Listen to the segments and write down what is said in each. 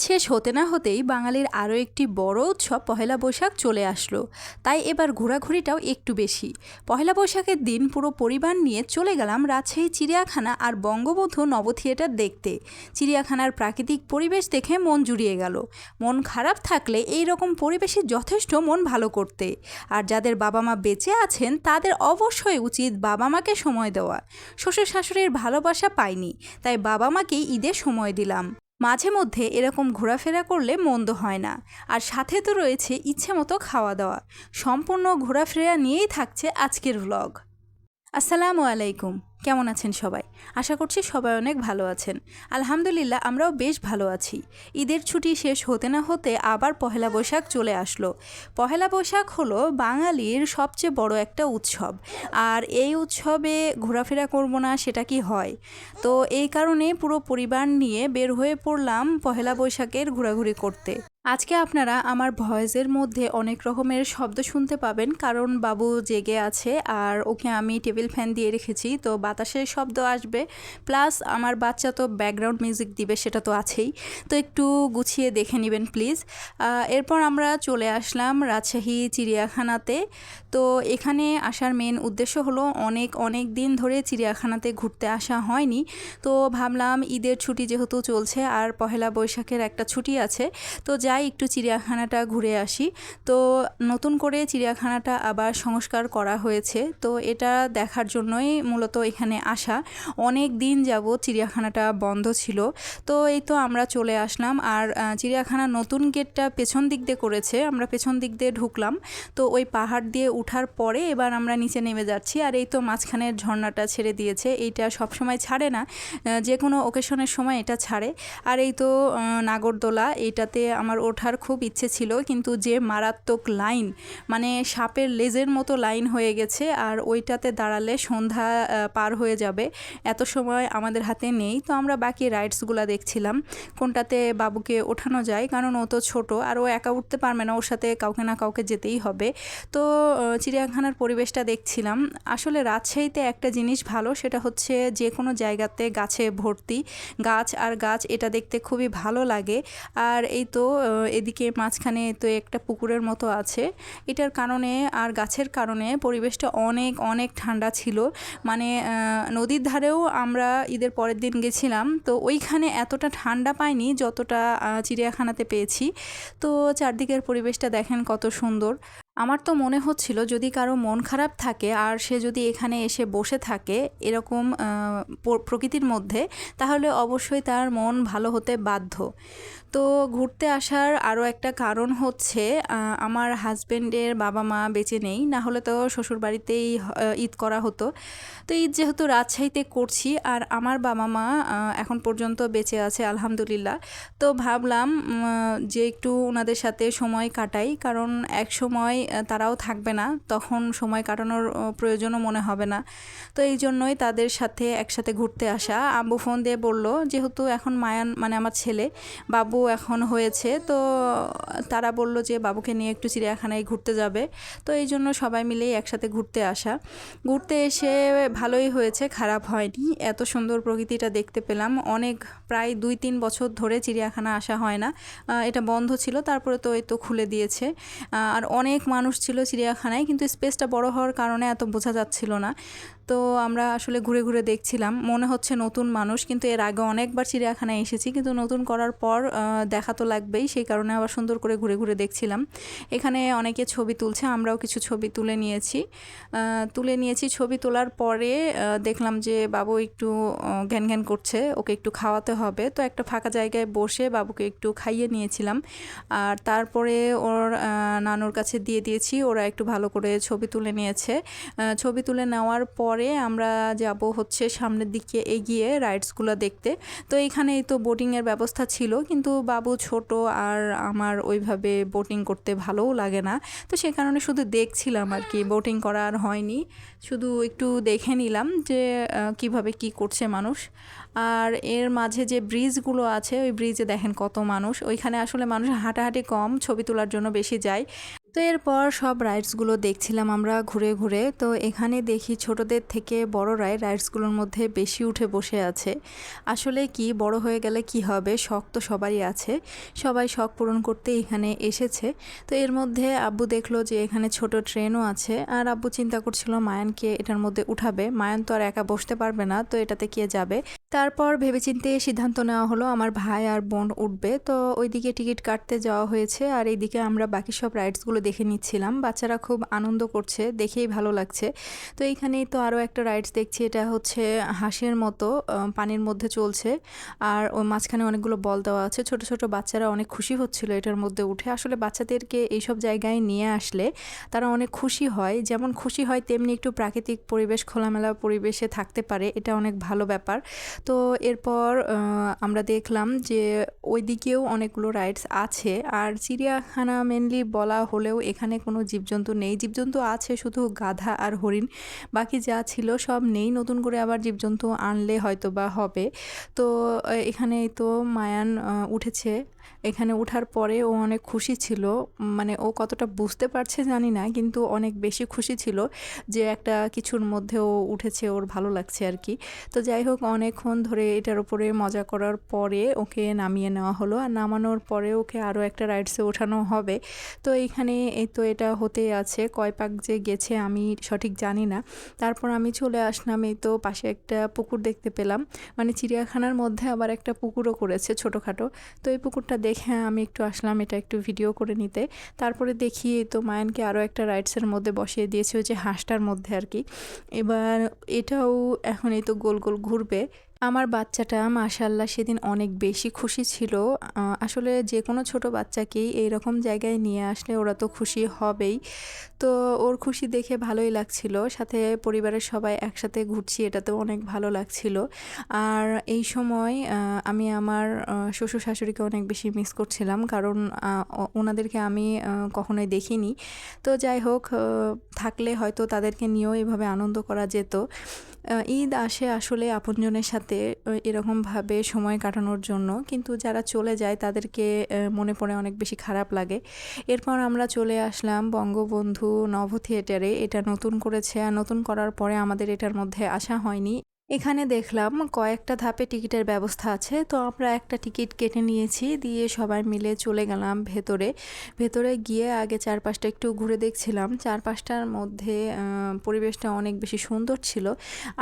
শেষ হতে না হতেই বাঙালির আরও একটি বড় উৎসব পহেলা বৈশাখ চলে আসলো। তাই এবার ঘোরাঘুরিটাও একটু বেশি। পহেলা বৈশাখের দিন পুরো পরিবার নিয়ে চলে গেলাম রাজশাহী, চিড়িয়াখানা আর বঙ্গবন্ধু নব থিয়েটার দেখতে। চিড়িয়াখানার প্রাকৃতিক পরিবেশ দেখে মন জুড়িয়ে গেল। মন খারাপ থাকলে এই রকম পরিবেশে যথেষ্ট মন ভালো করতে। আর যাদের বাবা মা বেঁচে আছেন, তাদের অবশ্যই উচিত বাবা মাকে সময় দেওয়া। শ্বশুর শাশুড়ির ভালোবাসা পাইনি, তাই বাবা মাকেই ঈদে সময় দিলাম। মাঝে মধ্যে এরকম ঘোরাফেরা করলে মন্দ হয় না। আর সাথে তো রয়েছে ইচ্ছে মতো খাওয়া দাওয়া। সম্পূর্ণ ঘোরাফেরা নিয়েই থাকছে আজকের ভ্লগ আসসালামু আলাইকুম। কেমন আছেন সবাই? আশা করছি সবাই অনেক ভালো আছেন। আলহামদুলিল্লাহ, আমরাও বেশ ভালো আছি। ঈদের ছুটি শেষ হতে না হতে আবার পহেলা বৈশাখ চলে আসলো। পহেলা বৈশাখ হলো বাঙালির সবচেয়ে বড় একটা উৎসব। আর এই উৎসবে ঘোরাফেরা করব না, সেটা কি হয়? তো এই কারণে পুরো পরিবার নিয়ে বের হয়ে পড়লাম পহেলা বৈশাখের ঘোরাঘুরি করতে। আজকে আপনারা আমার ভয়েসের মধ্যে অনেক রকমের শব্দ শুনতে পাবেন, কারণ বাবু জেগে আছে আর ওকে আমি টেবিল ফ্যান দিয়ে রেখেছি, তো বাতাসের শব্দ আসবে, প্লাস আমার বাচ্চা তো ব্যাকগ্রাউন্ড মিউজিক দিবে, সেটা তো আছেই, তো একটু গুছিয়ে দেখে নেবেন প্লিজ। এরপর আমরা চলে আসলাম রাজশাহী চিড়িয়াখানাতে, তো এখানে আসার মেন উদ্দেশ্য হলো অনেক অনেক দিন ধরে চিড়িয়াখানাতে ঘুরতে আসা হয়নি, তো ভাবলাম ঈদের ছুটি যেহেতু চলছে আর পহেলা বৈশাখের একটা ছুটি আছে, তো যাই একটু চিড়িয়াখানাটা ঘুরে আসি। তো নতুন করে চিড়িয়াখানাটা আবার সংস্কার করা হয়েছে। তো এটা দেখার জন্যই মূলত এখানে আসা। অনেক দিন যাব চিড়িয়াখানাটা বন্ধ ছিল। তো এই তো আমরা চলে আসলাম। আর চিড়িয়াখানা নতুন গেটটা পেছন দিক দিয়ে করেছে। আমরা পেছন দিক দিয়ে ঢুকলাম। তো ওই পাহাড় দিয়ে উঠার পরে এবার আমরা নিচে নেমে যাচ্ছি। আর এই তো মাঝখানের ঝর্ণাটা ছেড়ে দিয়েছে। এইটা সবসময় ছাড়ে না। যে কোনো ওকেশনের সময় এটা ছাড়ে। আর এই তো নাগরদোলা এইটাতে আমার ওঠার খুব ইচ্ছে ছিল, কিন্তু যে মারাত্মক লাইন মানে সাপের লেজের মতো লাইন হয়ে গেছে আর ওইটাতে দাঁড়ালে সন্ধ্যা পার হয়ে যাবে। এত সময় আমাদের হাতে নেই। তো আমরা বাকি রাইডসগুলো দেখছিলাম, কোনটাতে বাবুকে ওঠানো যায়, কারণ ও তো ছোটো আর ও একা উঠতে পারবে না, ওর সাথে কাউকে না কাউকে যেতেই হবে। তো চিড়িয়াখানার পরিবেশটা দেখছিলাম। আসলে রাজশাহীতে একটা জিনিস ভালো, সেটা হচ্ছে যে কোনো জায়গাতে গাছে ভর্তি, গাছ আর গাছ এটা দেখতে খুবই ভালো লাগে। আর এই তো এদিকে মাঝখানে তো একটা পুকুরের মতো আছে। এটার কারণে আর গাছের কারণে পরিবেশটা অনেক অনেক ঠান্ডা ছিল। মানে নদীর ধারেও আমরা ঈদের পরের দিন গেছিলাম। তো ওইখানে এতটা ঠান্ডা পাইনি যতটা চিড়িয়াখানাতে পেয়েছি। তো চারদিকের পরিবেশটা দেখেন কত সুন্দর। আমার তো মনে হচ্ছিল যদি কারও মন খারাপ থাকে আর সে যদি এখানে এসে বসে থাকে এরকম প্রকৃতির মধ্যে, তাহলে অবশ্যই তার মন ভালো হতে বাধ্য। তো ঘুরতে আসার আরও একটা কারণ হচ্ছে আমার হাজব্যান্ডের বাবা মা বেঁচে নেই, না হলে তো শ্বশুর বাড়িতেই ঈদ করা হতো। তো ঈদ যেহেতু রাজশাহীতে করছি, আর আমার বাবা মা এখন পর্যন্ত বেঁচে আছে, আলহামদুলিল্লাহ। তো ভাবলাম যে একটু ওনাদের সাথে সময় কাটাই, কারণ এক সময় তারাও থাকবে না, তখন সময় কাটানোর প্রয়োজনও মনে হবে না। তো এই জন্যই তাদের সাথে একসাথে ঘুরতে আসা। আব্বু ফোন দিয়ে বলল, যেহেতু এখন মায়ান মানে আমার ছেলে, বাবু এখন হয়েছে, তো তারা বলল যে বাবুকে নিয়ে একটু চিড়িয়াখানায় ঘুরতে যাবে। তো এই জন্য সবাই মিলেই একসাথে ঘুরতে আসা। ঘুরতে এসে ভালোই হয়েছে, খারাপ হয়নি। এত সুন্দর প্রকৃতিটা দেখতে পেলাম। অনেক, প্রায় দুই তিন বছর ধরে চিড়িয়াখানা আসা হয় না। এটা বন্ধ ছিল, তারপরে তো এই তো খুলে দিয়েছে। আর অনেক মানুষ ছিল চিড়িয়াখানায়, কিন্তু স্পেসটা বড় হওয়ার কারণে এত বোঝা যাচ্ছিল না। তো আমরা আসলে ঘুরে ঘুরে দেখছিলাম। মনে হচ্ছে নতুন মানুষ, কিন্তু এর আগে অনেকবার চিড়িয়াখানায় এসেছি, কিন্তু নতুন করার পর দেখা তো লাগবেই, সেই কারণে আবার সুন্দর করে ঘুরে ঘুরে দেখছিলাম। এখানে অনেকে ছবি তুলছে, আমরাও কিছু ছবি তুলে নিয়েছি। তুলে নিয়েছি ছবি তোলার পরে দেখলাম যে বাবু একটু ঘ্যান ঘ্যান করছে, ওকে একটু খাওয়াতে হবে। তো একটা ফাঁকা জায়গায় বসে বাবুকে একটু খাইয়ে নিয়েছিলাম। আর তারপরে ওর নানুর কাছে দিয়ে দিয়েছি, ওরা একটু ভালো করে ছবি তুলে নিয়েছে। ছবি তুলে নেওয়ার পর পরে আমরা যাব হচ্ছে সামনের দিকে এগিয়ে রাইডসগুলো দেখতে। তো এইখানেই তো বোটিংয়ের ব্যবস্থা ছিল, কিন্তু বাবু ছোট আর আমার ওইভাবে বোটিং করতে ভালোও লাগে না। তো সে কারণে শুধু দেখছিলাম আর কি, বোটিং করা আর হয়নি। শুধু একটু দেখে নিলাম যে কীভাবে কি করছে মানুষ। আর এর মাঝে যে ব্রিজগুলো আছে, ওই ব্রিজে দেখেন কত মানুষ। ওইখানে আসলে মানুষ হাঁটাহাঁটি কম, ছবি তোলার জন্য বেশি যায়। তো এরপর সব রাইডসগুলো দেখছিলাম আমরা ঘুরে ঘুরে। তো এখানে দেখি ছোটদের থেকে বড়রাই রাইডসগুলোর মধ্যে বেশি উঠে বসে আছে। আসলে কি বড় হয়ে গেলে কি হবে? শখ তো সবারই আছে। সবাই শখ পূরণ করতে এখানে এসেছে। তো এর মধ্যে আব্বু দেখল যে এখানে ছোট ট্রেনও আছে। আর আব্বু চিন্তা করছিল, মায়ানকে এটার মধ্যে উঠাবে। মায়ান তো আর একা বসতে পারবে না, তো এটাতে কে যাবে? তারপর ভেবেচিন্তে সিদ্ধান্ত নেওয়া হলো, আমার ভাই আর বোন উঠবে। তো ওইদিকে টিকিট কাটতে যাওয়া হয়েছে আর এইদিকে আমরা বাকি সব রাইডসগুলো দেখে নিচ্ছিলাম। বাচ্চারা খুব আনন্দ করছে, দেখেই ভালো লাগছে। তো এইখানেই তো আরও একটা রাইডস দেখছি, এটা হচ্ছে হাঁসের মতো পানির মধ্যে চলছে আর ওর মাঝখানে অনেকগুলো বল দেওয়া আছে। ছোট ছোট বাচ্চারা অনেক খুশি হচ্ছিল এটার মধ্যে উঠে। আসলে বাচ্চাদেরকে এইসব জায়গায় নিয়ে আসলে তারা অনেক খুশি হয়। যেমন খুশি হয় তেমনি একটু প্রাকৃতিক পরিবেশ, খোলামেলা পরিবেশে থাকতে পারে, এটা অনেক ভালো ব্যাপার। তো এরপর আমরা দেখলাম যে ওইদিকেও অনেকগুলো রাইডস আছে। আর চিড়িয়াখানা মেনলি বলা হলেও এখানে কোনো জীবজন্তু নেই। জীবজন্তু আছে শুধু গাধা আর হরিণ। বাকি যা ছিল সব নেই। নতুন করে আবার জীবজন্তু আনলে হয়তো বা হবে। তো এখানে তো মায়ান উঠেছে। এখানে ওঠার পরে ও অনেক খুশি ছিল। মানে ও কতটা বুঝতে পারছে জানি না, কিন্তু অনেক বেশি খুশি ছিল যে একটা কিছুর মধ্যে ও উঠেছে ওর ভালো লাগছে আর কি। তো যাই হোক, অনেকক্ষণ ধরে এটার উপরে মজা করার পরে ওকে নামিয়ে নেওয়া হলো আর নামানোর পরে ওকে আরও একটা রাইডসে ওঠানো হবে। তো এইখানে এই তো এটা হতে আছে, কয় পাক যে গেছে আমি সঠিক জানি না। তারপর আমি চলে আসলাম এই তো পাশে একটা পুকুর দেখতে পেলাম। মানে চিড়িয়াখানার মধ্যে আবার একটা পুকুরও করেছে ছোটোখাটো। তো এই পুকুরটা দেখে আমি একটু আসলাম এটা একটু ভিডিও করে নিতে। তারপরে দেখি তো মায়ানকে আরও একটা রাইডসের মধ্যে বসিয়ে দিয়েছে ওই যে হাঁসটার মধ্যে আর কি। এবার এটাও এখন এই তো গোল গোল ঘুরবে। আমার বাচ্চাটা মাশাল্লাহ সেদিন অনেক বেশি খুশি ছিল। আসলে যে কোনো ছোট বাচ্চাকেই এইরকম জায়গায় নিয়ে আসলে ওরা তো খুশি হবেই। তো ওর খুশি দেখে ভালোই লাগছিল। সাথে পরিবারের সবাই একসাথে ঘুরছি, এটাতেও অনেক ভালো লাগছিল। আর এই সময় আমি আমার শ্বশুর শাশুড়িকে অনেক বেশি মিস করছিলাম। কারণ ওনাদেরকে আমি কখনোই দেখিনি। তো যাই হোক থাকলে হয়তো তাদেরকে নিয়েও এভাবে আনন্দ করা যেত। ঈদ আসে আসলে আপনজনের সাথে এরকমভাবে সময় কাটানোর জন্য। কিন্তু যারা চলে যায়, তাদেরকে মনে পড়ে অনেক বেশি খারাপ লাগে। এরপর আমরা চলে আসলাম বঙ্গবন্ধু নভ থিয়েটারে এটা নতুন করেছে আর নতুন করার পরে আমাদের এটার মধ্যে আসা হয়নি। এখানে দেখলাম কয়েকটা ধাপে টিকিটের ব্যবস্থা আছে। তো আমরা একটা টিকিট কেটে নিয়েছি, দিয়ে সবাই মিলে চলে গেলাম ভেতরে। ভেতরে গিয়ে আগে চারপাশটা একটু ঘুরে দেখছিলাম। চারপাশটার মধ্যে পরিবেশটা অনেক বেশি সুন্দর ছিল।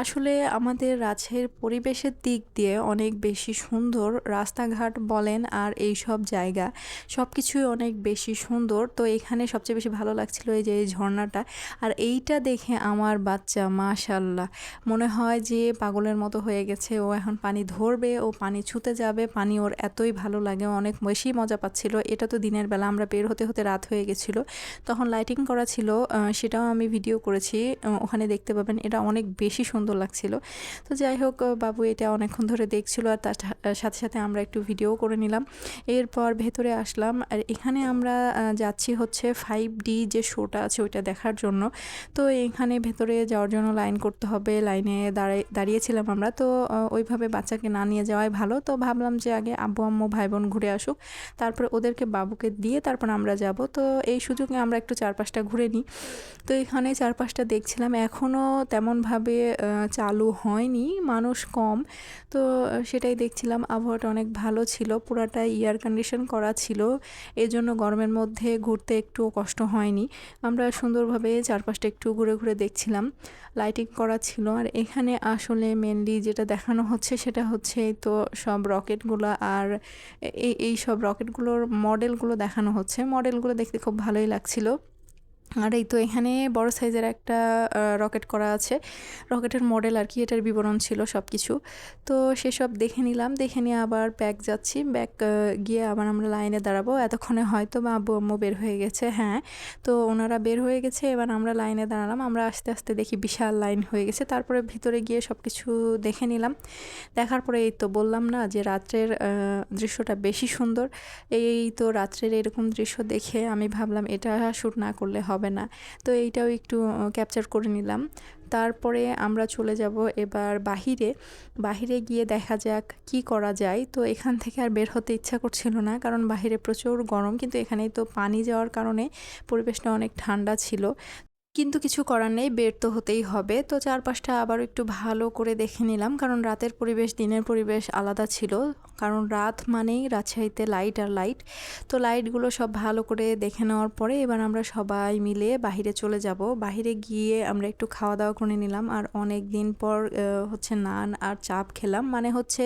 আসলে আমাদের রাজশাহীর পরিবেশের দিক দিয়ে অনেক বেশি সুন্দর রাস্তাঘাট বলেন আর এই সব জায়গা সব কিছুই অনেক বেশি সুন্দর। তো এখানে সবচেয়ে বেশি ভালো লাগছিল এই যে এই ঝর্ণাটা। আর এইটা দেখে আমার বাচ্চা, মাশাল্লাহ, মনে হয় যে পাগলের মতো হয়ে গেছে। ও এখন পানি ধরবে, ও পানি ছুতে যাবে। পানি ওর এতই ভালো লাগে অনেক বেশি মজা পাচ্ছিল। এটা তো দিনের বেলা, আমরা বের হতে হতে রাত হয়ে গেছিল। তখন লাইটিং করা ছিল সেটাও আমি ভিডিও করেছি। ওখানে দেখতে পাবেন, এটা অনেক বেশি সুন্দর লাগছিল। তো যাই হোক বাবু এটা অনেকক্ষণ ধরে দেখছিল আর তার সাথে সাথে আমরা একটু ভিডিও করে নিলাম। এরপর ভেতরে আসলাম আর এখানে আমরা যাচ্ছি হচ্ছে ফাইভ ডি যে শোটা আছে, ওইটা দেখার জন্য। তো এখানে ভেতরে যাওয়ার জন্য লাইন করতে হবে। লাইনে দাঁড়াই দাঁড়িয়েছিলাম আমরা, তো ওইভাবে বাচ্চাকে না নিয়ে যাওয়াই ভালো। তো ভাবলাম যে আগে আব্বু, আম্মু ভাই বোন ঘুরে আসুক, তারপরে ওদেরকে বাবুকে দিয়ে তারপর আমরা যাব। তো এই সুযোগে আমরা একটু চারপাশটা ঘুরে নিই। তো এখানে চারপাশটা দেখছিলাম এখনও তেমনভাবে চালু হয়নি, মানুষ কম। তো সেটাই দেখছিলাম, আবহাওয়াটা অনেক ভালো ছিল পুরাটাই এয়ার কন্ডিশন করা ছিল, এজন্য গরমের মধ্যে ঘুরতে একটু কষ্ট হয়নি। আমরা সুন্দরভাবে চারপাশটা একটু ঘুরে ঘুরে দেখছিলাম লাইটিং করা ছিল। আর এখানে আসলে মেনলি যেটা দেখানো হচ্ছে সেটা হচ্ছে তো সব রকেটগুলো আর এই এই সব রকেটগুলোর মডেলগুলো দেখানো হচ্ছে। মডেলগুলো দেখতে খুব ভালোই লাগছিল। আর এই তো এখানে বড় সাইজের একটা রকেট করা আছে। রকেটের মডেল আর কি, এটার বিবরণ ছিল সব কিছু তো সেসব দেখে নিলাম, দেখে নিয়ে আবার ব্যাক যাচ্ছি। ব্যাক গিয়ে আবার আমরা লাইনে দাঁড়াবো। এতক্ষণে হয়তো বা আব্বু, আম্মু বের হয়ে গেছে হ্যাঁ। তো ওনারা বের হয়ে গেছে, এবার আমরা লাইনে দাঁড়ালাম। আমরা আস্তে আস্তে দেখি বিশাল লাইন হয়ে গেছে। তারপরে ভিতরে গিয়ে সব কিছু দেখে নিলাম। দেখার পরে এই তো বললাম না যে রাত্রের দৃশ্যটা বেশি সুন্দর। এই তো রাত্রের এরকম দৃশ্য দেখে আমি ভাবলাম এটা শ্যুট না করলে হবে হবে না। তো এইটাও একটু ক্যাপচার করে নিলাম। তারপরে আমরা চলে যাব এবার বাহিরে। বাহিরে গিয়ে দেখা যাক কি করা যায়। তো এখান থেকে আর বের হতে ইচ্ছা করছিল না, কারণ বাহিরে প্রচুর গরম, কিন্তু এখানেই তো পানি যাওয়ার কারণে পরিবেশটা অনেক ঠান্ডা ছিল। কিন্তু কিছু করার নেই, বের তো হতেই হবে। তো চারপাশটা আবারও একটু ভালো করে দেখে নিলাম, কারণ রাতের পরিবেশ, দিনের পরিবেশ আলাদা ছিল। কারণ রাত মানেই রাজশাহীতে লাইট আর লাইট তো লাইটগুলো সব ভালো করে দেখে নেওয়ার পরে এবার আমরা সবাই মিলে বাহিরে চলে যাব। বাহিরে গিয়ে আমরা একটু খাওয়া দাওয়া করে নিলাম আর অনেক দিন পর হচ্ছে নান আর চাপ খেলাম। মানে হচ্ছে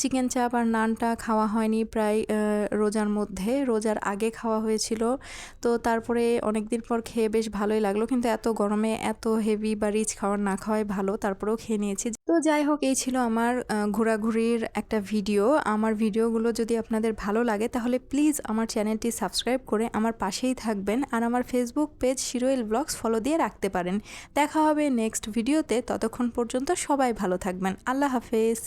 চিকেন চাপ আর নানটা খাওয়া হয়নি প্রায় রোজার মধ্যে। রোজার আগে খাওয়া হয়েছিল। তো তারপরে অনেক দিন পর খেয়ে বেশ ভালোই লাগল। কিন্তু এত গরমে এত হেভি বা রিচ খাওয়ার না খাওয়াই ভালো। তারপরেও খেয়ে নিয়েছি। তো যাই হোক, এই ছিল আমার ঘোরাঘুরির একটা ভিডিও। আমার ভিডিওগুলো যদি আপনাদের ভালো লাগে, তাহলে প্লিজ আমার চ্যানেলটি সাবস্ক্রাইব করে আমার পাশেই থাকবেন আর আমার ফেসবুক পেজ শিরোয়েল ব্লগস ফলো দিয়ে রাখতে পারেন। দেখা হবে নেক্সট ভিডিওতে। ততক্ষণ পর্যন্ত সবাই ভালো থাকবেন। আল্লাহ হাফেজ।